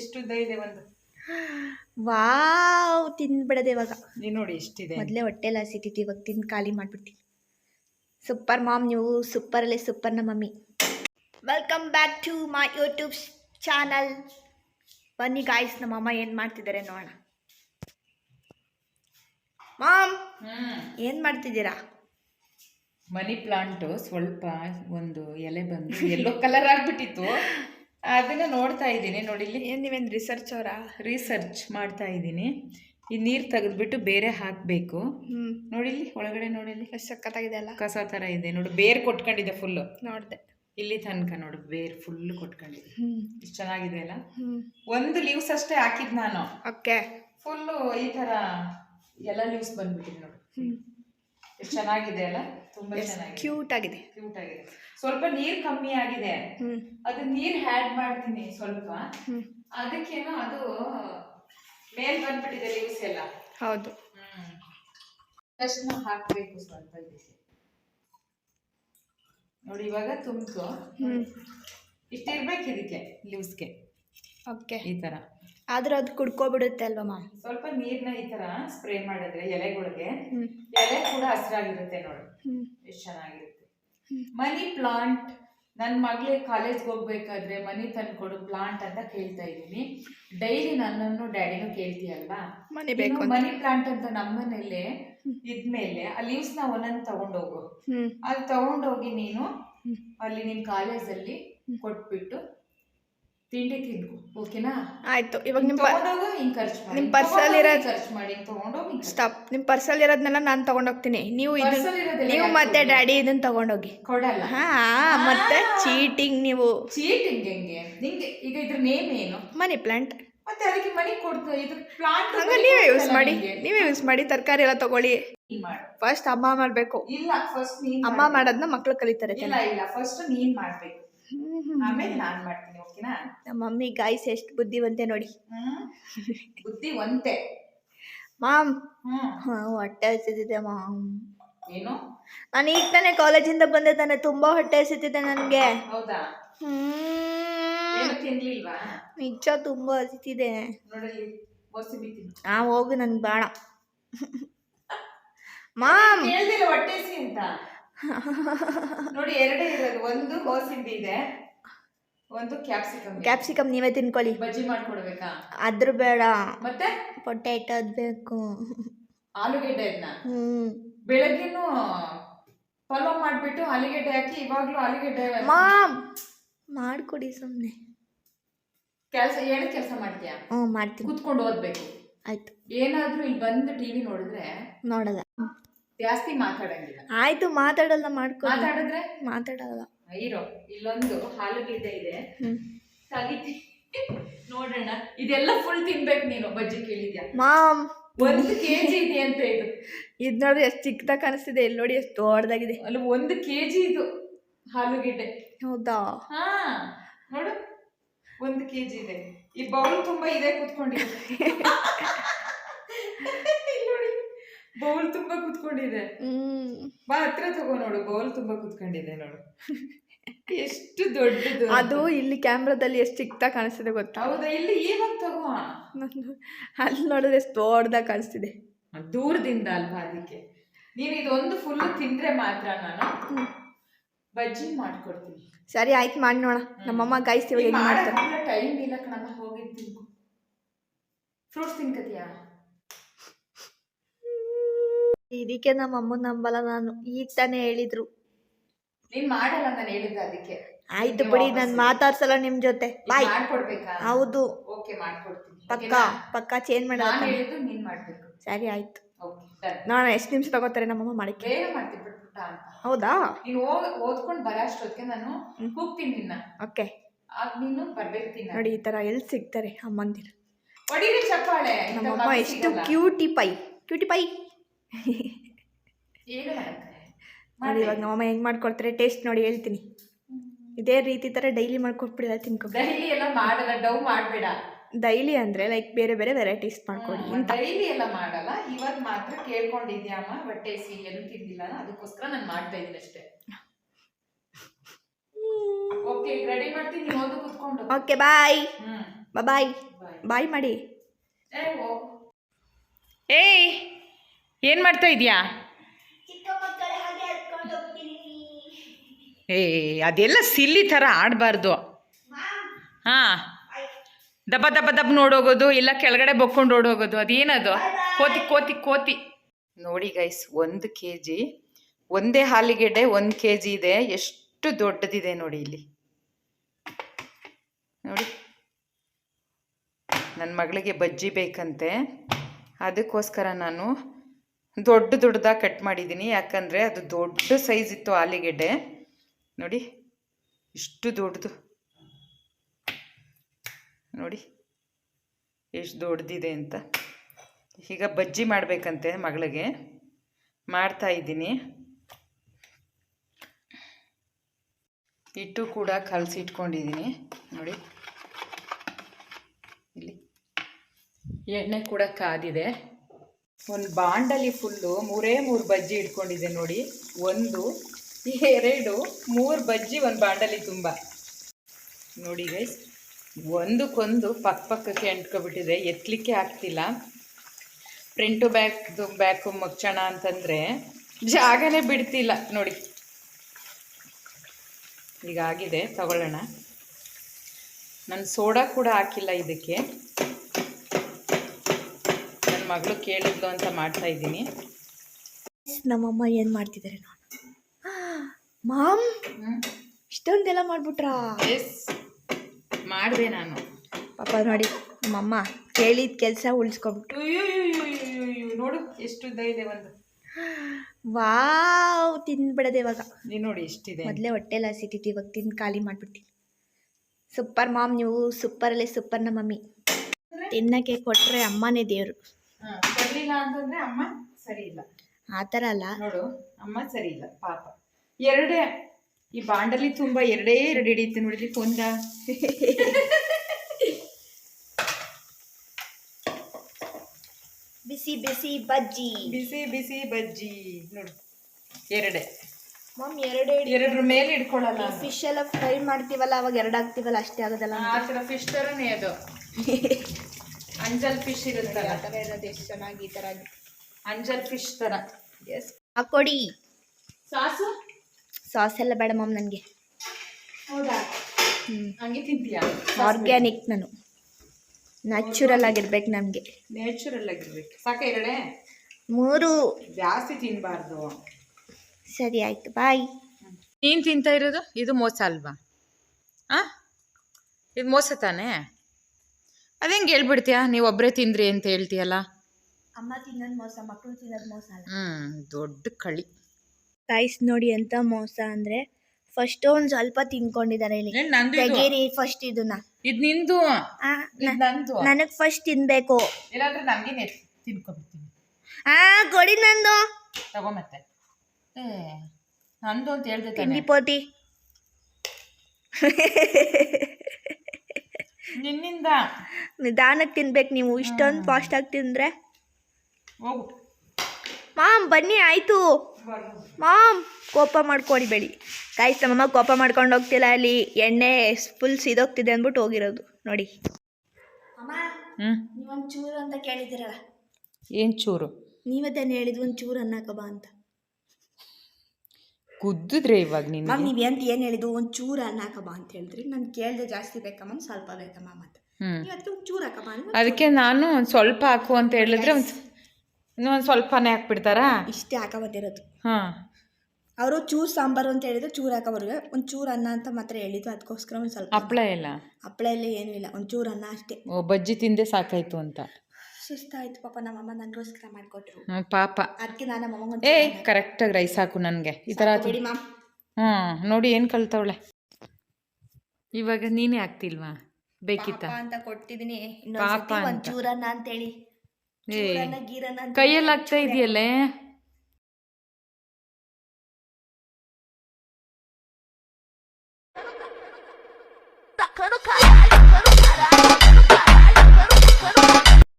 ಎಷ್ಟು ಉದ್ದ ಇದೆ ಒಂದು? ವಾವ್ ತಿಂದ್ಬಿಡದೆ ಇವಾಗ. ನೀ ನೋಡಿ ಎಷ್ಟಿದೆ. ಮೊದಲೇ ಹೊಟ್ಟೆಲ್ಲ ಹಸಿತಿತ್ತು ಇವಾಗ ತಿಂದು ಖಾಲಿ ಮಾಡಿಬಿಡ್ತೀನಿ. ಸೂಪರ್ ಮಾಮ್ ನೀವು ಸೂಪರ್ ಅಲ್ಲೇ ಸೂಪರ್ ನಮ್ಮ mummy. Welcome back to my YouTube channel ಬನ್ನಿ ಗಾಯ್ಸ್ ನಮ್ಮ ಅಮ್ಮ ಏನು ಮಾಡ್ತಿದ್ದಾರೆ ನೋಡೋಣ. ಮಾಮ್ ಏನ್ ಏನು ಮಾಡ್ತಿದ್ದೀರಾ? ಮನಿ ಪ್ಲಾಂಟ್ ಸ್ವಲ್ಪ ಒಂದು ಎಲೆ ಬಂದು ಎಲ್ಲೋ ಕಲರ್ ಆಗ್ಬಿಟ್ಟಿತ್ತು. ಅದನ್ನ ನೋಡ್ತಾ ಇದ್ದೀನಿ ನೋಡಿ ಇಲ್ಲಿ. ಏನು ನೀವೇನು ರಿಸರ್ಚ್ ಅವರಾ? ರಿಸರ್ಚ್ ಮಾಡ್ತಾ ಇದ್ದೀನಿ. ಈ ನೀರು ತೆಗೆದ್ಬಿಟ್ಟು ಬೇರೆ ಹಾಕಬೇಕು. ನೋಡಿಲ್ಲಿ ಒಳಗಡೆ ನೋಡಿಲ್ಲಿ ಎಷ್ಟು ಸಕ್ಕತ್ತಾಗಿದೆ ಅಲ್ಲ? ಕಸ ಥರ ಇದೆ. ನೋಡು ಬೇರ್ ಕೊಟ್ಕೊಂಡಿದೆ ಫುಲ್ಲು ನೋಡಿದೆ. ಇಲ್ಲಿ ತನಕ ನೋಡು ಬೇರ್ ಫುಲ್ ಕೊಟ್ಕೊಂಡಿದೆ ಇಷ್ಟು ಚೆನ್ನಾಗಿದೆ ಅಲ್ಲ? ಒಂದು ಲೀವ್ಸ್ ಅಷ್ಟೇ ಹಾಕಿದ್ ನಾನು. ಓಕೆ. ಫುಲ್ಲು ಈ ತರ ಎಲ್ಲ ಲೀವ್ಸ್ ಬಂದ್ಬಿಟ್ಟಿದೆ ನೋಡು. ಎಷ್ಟು ಚೆನ್ನಾಗಿದೆ ಅಲ್ಲ? ತುಂಬಾ ಚೆನ್ನಾಗಿದೆ. ಕ್ಯೂಟ್ ಆಗಿದೆ. ಕ್ಯೂಟ್ ಆಗಿದೆ. ಸ್ವಲ್ಪ ನೀರ್ ಕಮ್ಮಿ ಆಗಿದೆ. ಅದು ನೀರ್ ಹ್ಯಾಡ್ ಮಾಡ್ತೀನಿ ಸ್ವಲ್ಪ. ಅದಕ್ಕೇನೋ ಅದು ಮೇಲ್ ಬಂದ್ಬಿಟ್ಟಿದೆ ಲೀವ್ಸ್ ಎಲ್ಲ. ಹೌದು. ಹಾಕ್ಬೇಕು ಸ್ವಲ್ಪ ನೋಡಿ ಇವಾಗ ತುಂಬಿತು ಇಷ್ಟಿರ್ಬೇಕು ಇದಕ್ಕೆ ಲೀವ್ಸ್ಗೆ ಓಕೆ ಈ ತರ. ಆದ್ರೆ ಅದು ಕುಡ್ಕೊಬಿಡುತ್ತೆ ಅಲ್ವಾ ಮಾಮ್? ಸ್ವಲ್ಪ ನೀರ್ನ ಈ ತರ ಸ್ಪ್ರೇ ಮಾಡಿದ್ರೆ ಎಲೆಗಳಿಗೆ ಎಲೆ ಕೂಡ ಹಸಿರಾಗಿರುತ್ತೆ ನೋಡಿ. ಎಷ್ಟು ಚೆನ್ನಾಗಿರುತ್ತೆ. ಮನಿ ಪ್ಲಾಂಟ್ ನನ್ನ ಮಗಳಿಗೆ ಕಾಲೇಜ್ಗೆ ಹೋಗ್ಬೇಕಾದ್ರೆ ಮನಿ ತಂದ್ಕೊಡು ಪ್ಲಾಂಟ್ ಅಂತ ಕೇಳ್ತಾ ಇದ್ದೀನಿ. ಡೈಲಿ ನನ್ನನ್ನು ಡ್ಯಾಡಿನೂ ಕೇಳ್ತೀಯಲ್ವಾ? ಮನಿ ಬೇಕು ಮನಿ ಪ್ಲಾಂಟ್ ಅಂತ ನಮ್ಮನೇಲೆ ಇದ್ಮೇಲೆ ಆ ಲೀವ್ಸ್ನ ಒಂದೊಂದು ತಗೊಂಡೋಗು. ಅಲ್ಲಿ ಅದು ತಗೊಂಡೋಗಿ ನೀನು. ಅಲ್ಲಿ ನಿನ್ ಕಾಲೇಜಲ್ಲಿ ಕೊಟ್ಬಿಟ್ಟು ತಿಂಡಿ ತಿಂದು ಓಕೆನಾ? ಆಯ್ತು ಇವಾಗ ನಿಮ್ಮ ನಿಮ್ಮ ನಿಮ್ ಪರ್ಸಲ್ಲಿ ಇರೋದ್- ಖರ್ಚು ಮಾಡಿ ತಗೊಂಡೋಗಿ ಸ್ಟಾಪ್ ನಿಮ್ಮ ಪರ್ಸಲ್ ಇರೋದನ್ನೆಲ್ಲ ನಾನು ತಗೊಂಡೋಗ್ತೀನಿ. ನೀವು ಇದು ನೀವು ಮತ್ತೆ ಡ್ಯಾಡಿ ಇದನ್ನ ತಗೊಂಡೋಗಿ. ಕೊಡಲ್ಲ. ಹಾ ಮತ್ತೆ ಚೀಟಿಂಗ್ ನೀವು. ಚೀಟಿಂಗ್ ಹೆಂಗೆ? ನಿಂಗೆ ಈಗ ಇದ್ರ ನೇಮ್ ಏನು? Money plant. ಮತ್ತೆ ಅದಕ್ಕೆ ಮನಿ ಕೊಡ್ತು ಇದು ಪ್ಲಾಂಟ್ ಹಂಗ ನೀವೇ ಯೂಸ್ ಮಾಡಿ. ನೀವೇ ಯೂಸ್ ಮಾಡಿ ತರಕಾರಿ ಎಲ್ಲ ತಗೊಳ್ಳಿ. ಫಸ್ಟ್ ಅಮ್ಮ ಮಾಡಬೇಕು. ಇಲ್ಲ ಫಸ್ಟ್ ನೀನ್ ಅಮ್ಮ ಮಾಡು. ಮಾಡೋದನ್ನ ಮಕ್ಳು ಕಲಿತಾರೆ ಇಲ್ಲ ಇಲ್ಲ ಫಸ್ಟ್ ನೀನು ಮಾಡ್ಬೇಕು. ಆಮೇಲೆ ನಾನ್ ಮಾಡ್ತೀನಿ ಓಕೆನಾ? ನಮ್ಮ ಮಮ್ಮಿ ಗಾಯ್ಸ್ ಎಷ್ಟು ಬುದ್ಧಿವಂತೆ ನೋಡಿ. ಬುದ್ಧಿವಂತೆ. ಬುದ್ಧಿ ಒಂತೆ ಮಾಮ್ ಹೊಟ್ಟೆ ಹಸಿತಿದೆ ಮಾಮ್. ಏನು? ನಾನು ಈಗ ತಾನೇ ಕಾಲೇಜಿಂದ ಬಂದೆ ತಾನೆ ತುಂಬಾ ಹೊಟ್ಟೆ ಹಸಿತಿದೆ ನನಗೆ. ಹೌದಾ? ತಿನ್ಲಿಲ್ವಾ? ನಿಜ ತುಂಬಾ ಹಸಿತಿದೆ. ಹೋಗು ನನ್ಗೆ ಬೇಡ ಮಾಮ್. ಹೊಟ್ಟೆ ಅಂತ. ನೋಡಿ ಎರಡೇ ಇರೋದು. ಒಂದು ಕೋಸಿಂಬಿ ಇದೆ. ಒಂದು ಕ್ಯಾಪ್ಸಿಕಮ್ ಕ್ಯಾಪ್ಸಿಕಮ್ ನೀವೇ ತಿನ್ಕೊಳ್ಳಿ. ಬಜ್ಜಿ ಮಾಡ್ಕೊಡ್ಬೇಕಾ? ಅದ್ರ ಬೇಡ. ಮತ್ತೆ? ಪೊಟ್ಯಾಟೋದ್ ಬೇಕು. ಆಲೂಗಡ್ಡೆ ಇದನ್ನ ಹ್ಮ್. ಬೆಳಗ್ಗೆನು ಪಲಾವ್ ಮಾಡ್ಬಿಟ್ಟು ಆಲೂಗೆಡ್ಡೆ ಹಾಕಿ ಇವಾಗ್ಲೂ ಆಲೂಗೆಡ್ಡೆ ಮಾಮ್! ಮಾಡ್ಕೊಡಿ ಸುಮ್ಮನೆ ಕೆಲಸ ಏನು ಕೆಲಸ ಮಾಡ್ತೀಯಾ? ಹ್ಞೂ ಮಾಡ್ತೀನಿ. ಕೂತ್ಕೊಂಡು ಓದ್ಬೇಕು. ಆಯ್ತು. ಏನಾದ್ರೂ ಇಲ್ಲಿ ಬಂದು ಟಿವಿ ನೋಡಿದ್ರೆ ನೋಡಲ್ಲ. ಜಾಸ್ತಿ ಮಾತಾಡಂಗಿಲ್ಲ. ಆಯ್ತು ಮಾತಾಡಲ್ಲ ಮಾಡ್ಕೊ. ಮಾತಾಡಿದ್ರೆ? ಮಾತಾಡಲ್ಲ. ಇರೋ ಇಲ್ಲೊಂದು ಆಲೂಗೆಡ್ಡೆ ಇದೆ. ತಗಿತಿ ನೋಡೋಣ. ಇದೆಲ್ಲ ಫುಲ್ ತಿನ್ಬೇಕು ನೀನು ಬಜ್ಜಿ ಕೇಳಿದ್ಯಾ? ಮಾಮ್. ಒಂದು ಕೆಜಿ ಇದೆ ಅಂತ ಇದು. ಇದು ನೋಡಿ ಎಷ್ಟು ಚಿಕ್ಕದ ಕಾಣಿಸ್ತಿದೆ. ಇಲ್ಲಿ ನೋಡಿ ಎಷ್ಟು ದೊಡ್ಡದಾಗಿದೆ. ಅಲ್ಲಿ ಒಂದು ಕೆಜಿ ಇದು ಆಲೂಗೆಡ್ಡೆ ಹೌದಾ? ಹಾ ನೋಡು. ಒಂದು ಕೆಜಿ ಇದೆ. ಈ ಬೌಲ್ ತುಂಬಾ ಇದೆ ಕುತ್ಕೊಂಡಿದೆ ಬೌಲ್ ತುಂಬಾ ಕುತ್ಕೊಂಡಿದೆ. ಬಾ ಹತ್ರ ತಗೋ ನೋಡು ಬೌಲ್ ತುಂಬಾ ಕುತ್ಕೊಂಡಿದೆ ನೋಡು. ಎಷ್ಟು ದೊಡ್ಡದು. ಅದು ಇಲ್ಲಿ ಕ್ಯಾಮ್ರಾದಲ್ಲಿ ಎಷ್ಟು ಚಿಕ್ಕದಾಗ ಕಾಣಿಸ್ತಿದೆ ಗೊತ್ತಾ? ಹೌದಾ ಇಲ್ಲಿ ಇವಾಗ ತಗೋ? ಅಲ್ಲಿ ನೋಡಿದ್ರೆ ಎಷ್ಟು ದೊಡ್ಡದಾಗ ಕಾಣಿಸ್ತಿದೆ. ದೂರದಿಂದ ಅಲ್ವಾ ಅದಕ್ಕೆ? ನೀನು ಇದೊಂದು ಫುಲ್ ತಿಂದ್ರೆ ಮಾತ್ರ ನಾನು. ಬಜ್ಜಿ ಮಾಡ್ಕೊಡ್ತೀನಿ. ಸರಿ ಆಯ್ತು ಮಾಡಿ ನೋಡ ನಮ್ಮಮ್ಮ ಗಾಯಿಸ್ತೀವಿ ಇವಾಗ ಹೆಂಗ್ ಮಾಡ್ತಾರೆ? ಟೈಮ್ ಇಲ್ಲ ಕಣಮ್ಮ ಹೋಗಿ ತಿನ್ಕೊ ಫ್ರೂಟ್ಸ್ ತಿನ್ಕತಿಯಾ ಇದಕ್ಕೆ ನಮ್ಮ ಅಮ್ಮನ ನಂಬಲ್ಲ ನಾನು ಈಗ ತಾನೇ ಹೇಳಿದ್ರು. ನೀನ್ ಮಾಡಲ್ಲ ನಾನು ಹೇಳಿದ್ದೆ ಅದಕ್ಕೆ. ಆಯ್ತು ಬಿಡಿ ನಾನು. ಮಾತಾಡ್ಸಲ್ಲ ನಿಮ್ ಜೊತೆ. ಬಾಯ್ ಮಾಡ್ಕೊಡ್ಬೇಕಾ? ಹೌದು. ಓಕೆ ಮಾಡ್ಕೊಡ್ತೀನಿ. ಪಕ್ಕ? ಪಕ್ಕ ಚೇಂಜ್ ಮಾಡಿ ಮಾಡೋಣ ಹೇಳಿದ್ದು ನೀನ್ ಮಾಡ್ಬೇಕು. ಸರಿ ಆಯ್ತು. ನಾನು ಎಷ್ಟು ನಿಮಿಷ ತಗೋತಾರೆ ನಮ್ಮಮ್ಮ ಮಾಡಕ್ಕೆ? ಬೇಗ ಮಾಡ್ತೀನಿ ಬಿಟ್ಬಿಟ್ಟ ಹೌದಾ? ನೀನು ಹೋಗ್ ಓದ್ಕೊಂಡು ಬರೋ ಅಷ್ಟೊತ್ತಿಗೆ ನಾನು. ಹೋಗ್ತೀನಿ ನಿನ್ನ. ಓಕೆ. ಆಗ ನೀನು ಬರ್ಬೇಕು ನೋಡಿ ಈ ತರ ಎಲ್ಲಿ ಸಿಗ್ತಾರೆ ಅಮ್ಮಂದಿರ. ಹೊಡಿರಿ ಚಪ್ಪಾಳೆ ನಮ್ಮಮ್ಮ ಎಷ್ಟು. ಕ್ಯೂಟಿ ಪೈ ಕ್ಯೂಟಿ ಪೈ ನೋಡಿ ಇವಾಗ ನಮ್ಮಮ್ಮ ಹೆಂಗ್ ಮಾಡ್ಕೊಡ್ತಾರೆ ಟೇಸ್ಟ್ ನೋಡಿ ಹೇಳ್ತೀನಿ. ಇದೇ ರೀತಿ ತರ ಡೈಲಿ ಮಾಡ್ಕೊಟ್ಬಿಡಿ ತಿನ್ಕೊ ಡೈಲಿ ಎಲ್ಲ ಮಾಡಲ್ಲ ಡವ್ ಮಾಡಬೇಡ. ಡೈಲಿ ಅಂದ್ರೆ ಲೈಕ್ ಬೇರೆ ಬೇರೆ ವೆರೈಟೀಸ್ ಮಾಡ್ಕೊಡಿ ಅಂತ ಡೈಲಿ ಎಲ್ಲ ಮಾಡಲ್ಲ. ಇವತ್ತು ಮಾತ್ರ ಕೇಳ್ಕೊಂಡಿದ್ಯಮ್ಮ ಹೊಟ್ಟೆ ಸಿ ಏನು ತಿಂದಿಲ್ಲ. ಅದಕ್ಕೋಸ್ಕರ ನಾನು ಮಾಡ್ತಾ ಇದ್ದೀನಿ ಅಷ್ಟೇ. ಓಕೆ ರೆಡಿ ಮಾಡ್ತೀನಿ ಓದು ಕುತ್ಕೊಂಡು. ಓಕೆ ಬಾಯ್ ಬಾಯ್ ಬಾಯ್ ಮಾಡಿ. ಏಯ್! ಏನು ಮಾಡ್ತಾ ಇದೆಯಾ? ಏ ಅದೆಲ್ಲ ಸಿಲ್ಲಿ ಥರ ಆಡಬಾರ್ದು. ಹಾಂ. ದಬ್ಬ ದಬ್ಬ ದಬ್ಬ ನೋಡೋಗೋದು ಇಲ್ಲ ಕೆಳಗಡೆ ಬೊಕ್ಕೊಂಡು ಓಡೋಗೋದು ಅದೇನದು? ಕೋತಿ ಕೋತಿ ಕೋತಿ. ನೋಡಿ ಗೈಸ್ ಒಂದು ಕೆ ಜಿ ಒಂದೇ ಹಾಲಿಗೆಡ್ಡೆ ಒಂದು ಕೆ ಜಿ ಇದೆ. ಎಷ್ಟು ದೊಡ್ಡದಿದೆ ನೋಡಿ ಇಲ್ಲಿ. ನೋಡಿ. ನನ್ನ ಮಗಳಿಗೆ ಬಜ್ಜಿ ಬೇಕಂತೆ. ಅದಕ್ಕೋಸ್ಕರ ನಾನು ದೊಡ್ಡ ದೊಡ್ಡದಾಗಿ ಕಟ್ ಮಾಡಿದ್ದೀನಿ. ಯಾಕಂದರೆ ಅದು ದೊಡ್ಡ ಸೈಜ್ ಇತ್ತು ಆಲೂಗೆಡ್ಡೆ. ನೋಡಿ, ಇಷ್ಟು ದೊಡ್ಡದು. ನೋಡಿ, ಎಷ್ಟು ದೊಡ್ಡದಿದೆ ಅಂತ. ಈಗ ಬಜ್ಜಿ ಮಾಡಬೇಕಂತೆ ಮಗಳಿಗೆ. ಮಾಡ್ತಾ ಇದ್ದೀನಿ. ಹಿಟ್ಟು ಕೂಡ ಕಲಸಿ ಇಟ್ಕೊಂಡಿದ್ದೀನಿ ನೋಡಿ. ಇಲ್ಲಿ ಎಣ್ಣೆ ಕೂಡ ಕಾದಿದೆ. ಒಂದು ಬಾಂಡಲಿ ಫುಲ್ಲು ಮೂರೇ ಮೂರು ಬಜ್ಜಿ ಇಟ್ಕೊಂಡಿದೆ ನೋಡಿ. ಒಂದು, ಎರಡು, ಮೂರು ಬಜ್ಜಿ ಒಂದು ಬಾಂಡಲಿ ತುಂಬ. ನೋಡಿ ಗೈಸ್ ಒಂದಕ್ಕೊಂದು ಪಕ್ಕ ಪಕ್ಕಕ್ಕೆ ಅಂಟ್ಕೊಬಿಟ್ಟಿದೆ ಎತ್ತಲಿಕ್ಕೆ ಆಗ್ತಿಲ್ಲ. ಪ್ರಿಂಟು ಬ್ಯಾಕ್ದು ಬ್ಯಾಕು ಮಗ್ಚೋಣ ಅಂತಂದರೆ ಜಾಗನೇ ಬಿಡ್ತಿಲ್ಲ ನೋಡಿ. ಈಗ ಆಗಿದೆ, ತಗೊಳ್ಳೋಣ. ನಾನು ಸೋಡಾ ಕೂಡ ಹಾಕಿಲ್ಲ ಇದಕ್ಕೆ. ಮಗಳು ಕೇಳಿದ್ಲು ಅಂತ ಮಾಡ್ತಾ ಇದ್ದೀನಿ. ನಮ್ಮಮ್ಮ ಏನು ಮಾಡ್ತಿದ್ದಾರೆ ನಾನು ಮಾಮ್ ಇಷ್ಟೊಂದೆಲ್ಲ ಮಾಡ್ಬಿಟ್ರಾ? ಎಸ್ ಮಾಡಿದೆ ನಾನು. ಪಾಪ ನೋಡಿ ನಮ್ಮಮ್ಮ ಕೇಳಿದ ಕೆಲಸ ಉಳಿಸ್ಕೊಂಬಿಟ್ಟು ನೋಡು ಎಷ್ಟು ಉದ್ದ ಇದೆ ಒಂದು ವಾವ್ ತಿಂದ್ಬಿಡದೆ ಇವಾಗ ನೀನು ನೋಡಿ ಎಷ್ಟಿದೆ ಮೊದಲೇ ಹೊಟ್ಟೆಲ್ಲ ಹಸಿತೈತಿ ಇವಾಗ ತಿಂದು ಖಾಲಿ ಮಾಡ್ಬಿಟ್ಟಿ ಸೂಪರ್ ಮಾಮ್ ನೀವು ಸೂಪರಲ್ಲೇ ಸೂಪರ್ ನಮ್ಮ ಮಮ್ಮಿ ತಿನ್ನಕ್ಕೆ ಕೊಟ್ಟರೆ ಅಮ್ಮನೇ ದೇವರು ಹಾಂ ಸರಿಯಿಲ್ಲ ಅಂತಂದ್ರೆ ಅಮ್ಮ ಸರಿ ಇಲ್ಲ. ಆ ಥರ ಅಲ್ಲ. ನೋಡು ಅಮ್ಮ ಸರಿ ಇಲ್ಲ ಪಾಪ. ಎರಡೇ ಈ ಬಾಂಡಲಿ ತುಂಬಾ ಎರಡೇ ಎರಡು ಹಿಡಿಯುತ್ತೆ ನೋಡಿದ್ರಿ ಒಂದ ಬಿಸಿ ಬಿಸಿ ಬಜ್ಜಿ. ಬಿಸಿ ಬಿಸಿ ಬಜ್ಜಿ ನೋಡು. ಎರಡೇ. ಮಮ್ ಎರಡು ಎರಡರ ಮೇಲೆ ಇಟ್ಕೊಳ್ಳಲ್ಲ ಫಿಶ್ ಎಲ್ಲ ಫ್ರೈ ಮಾಡ್ತೀವಲ್ಲ ಅವಾಗ ಎರಡು ಹಾಕ್ತೀವಲ್ಲ ಅಷ್ಟೇ ಆಗೋದಲ್ಲ ಆ ಥರ ಫಿಶ್ ಥರನೇ ಅದು. ಅಂಜಲ್ ಫಿಶ್ ಇರುತ್ತಲ್ಲ? ಆ ಥರ ಇರೋದು ಎಷ್ಟು ಚೆನ್ನಾಗಿ ಈ ಥರ ಅಂಜಲ್ ಫಿಶ್ ಥರ ಎಸ್ ಹಾಕೊಡಿ. ಸಾಸು? ಸಾಸ್ ಎಲ್ಲ ಬೇಡ ಮಾಮ್ ನನಗೆ. ಹೌದಾ? ಹ್ಞೂ ಹಂಗೆ ತಿಂತೀಯಾ? ಆರ್ಗ್ಯಾನಿಕ್ ನಾನು. ನ್ಯಾಚುರಲ್ ಆಗಿರ್ಬೇಕು ನಮಗೆ. ನ್ಯಾಚುರಲ್ ಆಗಿರ್ಬೇಕು. ಸಾಕ ಎರಡೆ? ಮೂರು. ಜಾಸ್ತಿ ತಿನ್ನಬಾರ್ದು ಸರಿ ಆಯ್ತು. ಬಾಯ್ ನೀನು ತಿಂತಾ ಇರೋದು? ಇದು ಮೋಸ ಅಲ್ವಾ? ಆ? ಇದು ಮೋಸ ತಾನೇ? ಅದೇಂಗೆ ಹೇಳ್ಬಿಡ್ತೀಯಾ? ನೀವು ಒಬ್ಬರೇ ತಿಂದ್ರಿ ಅಂತ ಹೇಳ್ತೀಯಲ್ಲ. ಅಮ್ಮ ತಿನ್ನೋದು ಮೋಸ ಮಕ್ಕಳು ತಿನ್ನೋದು ಮೋಸ ಅಲ್ಲ. ಹ್ಞೂ ದೊಡ್ಡ ಕಳಿ. ಕಾಯಿಸ್ ನೋಡಿ ಅಂತ ಮೋಸ ಅಂದ್ರೆ ಫಸ್ಟ್ ಒಂದ್ ಸ್ವಲ್ಪ ತಿನ್ಕೊಂಡಿದ್ದಾರೆ ಇಲ್ಲಿ. ಏನ್ ನಂದು ಇದು? ತೆಗೀರಿ ಫಸ್ಟ್ ಇದನ್ನ. ಇದು ನಿಂದು? ಆ, ಇದು ನಂದು? ನನಗೆ ಫಸ್ಟ್ ತಿನ್ಬೇಕು. ಇಲ್ಲಾಂದ್ರೆ ನನಗೆ ತಿನ್ಕೊಬಿಡ್ತೀನಿ. ಆ ಕೊಡಿ ನಂದು. ತಗೋ ಮತ್ತೆ. ಏ ನಂದು ಅಂತ ಹೇಳ್ದೆ ತಾನೆ. ತಿಂಡಿ ಪೋತಿ. ನಿನ್ನಿಂದ. ನಿಧಾನಕ್ಕೆ ತಿನ್ಬೇಕು ನೀವು. ಇಷ್ಟೊಂದು ಫಾಸ್ಟಾಗಿ ತಿಂದರೆ. ಹೋಗು. ಮಾಮ್ ಬನ್ನಿ ಆಯಿತು. ಮಾಮ್ ಕೋಪ ಮಾಡ್ಕೊಡಿಬೇಡಿ ಕಾಯ್ಸ್ ನಮ್ಮಮ್ಮ ಕೋಪ ಮಾಡ್ಕೊಂಡು ಹೋಗ್ತಿಲ್ಲ ಅಲ್ಲಿ. ಎಣ್ಣೆ ಫುಲ್ ಸಿದೋಗ್ತಿದೆ ಅಂದ್ಬಿಟ್ಟು ಹೋಗಿರೋದು. ನೋಡಿ. ಅಮ್ಮ ಹ್ಞೂ ನೀವೊಂದು ಚೂರು ಅಂತ ಕೇಳಿದ್ದೀರಲ್ಲ. ಏನು ಚೂರು? ನೀವೇ ತಾನೇ ಹೇಳಿದ್ವಿ ಒಂದು ಚೂರು ಅನ್ನಕಬಾ ಅಂತ. ಕುದ್ದಿದ್ರೆ ಇವಾಗ ನೀನು ಮ್ಯಾಮ್ ನೀವು ಎಂತ ಏನು ಹೇಳಿದ್ದು? ಒಂದು ಚೂರು ಅನ್ನಕಬ ಅಂತ ಹೇಳಿದ್ರಿ. ನಾನು ಕೇಳಿದೆ ಜಾಸ್ತಿ ಬೇಕಮ್ಮ ಸ್ವಲ್ಪ ಬೇಕಮ್ಮ ಅಂತ. ನೀವು ಅದಕ್ಕೆ ಒಂದು ಚೂರು ಹಾಕಮ್ಮ ಅಂದ್ರೆ ಅದಕ್ಕೆ ನಾನು ಒಂದು ಸ್ವಲ್ಪ ಹಾಕು ಅಂತ ಹೇಳಿದ್ರೆ ಒಂದು ಇನ್ನೂ ಒಂದು ಸ್ವಲ್ಪನೇ ಹಾಕ್ಬಿಡ್ತಾರಾ? ಇಷ್ಟೇ ಹಾಕಬಂದಿರೋದು ಹಾಂ. ಅವರು ಚೂರು ಸಾಂಬಾರು ಅಂತ ಹೇಳಿದ್ರು ಚೂರು ಹಾಕೋಬರ್ಗೆ ಒಂದು ಚೂರು ಅನ್ನ ಅಂತ ಮಾತ್ರ ಹೇಳಿದ್ದು ಅದಕ್ಕೋಸ್ಕರ ಒಂದು ಸ್ವಲ್ಪ. ಹಪ್ಳ ಇಲ್ಲ? ಹಪ್ಪಳ ಎಲ್ಲ ಏನೂ ಇಲ್ಲ ಒಂದು ಚೂರು ಅನ್ನ ಅಷ್ಟೇ. ಓ ಬಜ್ಜಿ ತಿಂದೆ ಸಾಕಾಯ್ತು ಅಂತ. ಸುಸ್ತಾಯ್ತು ಪಾಪ ನಮ್ಮಮ್ಮ ನನಗೋಸ್ಕರ ಮಾಡಿಕೊಟ್ರು. ಪಾಪ. ಅದಕ್ಕೆ ನಾನು ನಮ್ಮಮ್ಮ ಏ ಕರೆಕ್ಟಾಗಿ ರೈಸ್ ಹಾಕು ನನಗೆ. ಈ ಥರ ಬಿಡಿ ಮ್ಯಾಮ್ ಹ್ಞೂ ನೋಡಿ ಏನು ಕಲ್ತವಳೆ. ಇವಾಗ ನೀನೇ ಆಗ್ತಿಲ್ವಾ? ಬೇಕಿತ್ತ? ಪಾಪ ಅಂತ ಕೊಟ್ಟಿದ್ದೀನಿ ಪಾಪ ಇನ್ನೊಂದ್ಸತಿ ಒಂದು ಅಂತ. ಚೂರನ್ನ ಅಂತೇಳಿ. ಏ ಚೂರನ್ನ ಗೀರನ್ನ ಅಂತ ಕೈಯಲ್ಲಿ ಆಗ್ತಾ ಇದೆಯಲ್ಲೇ?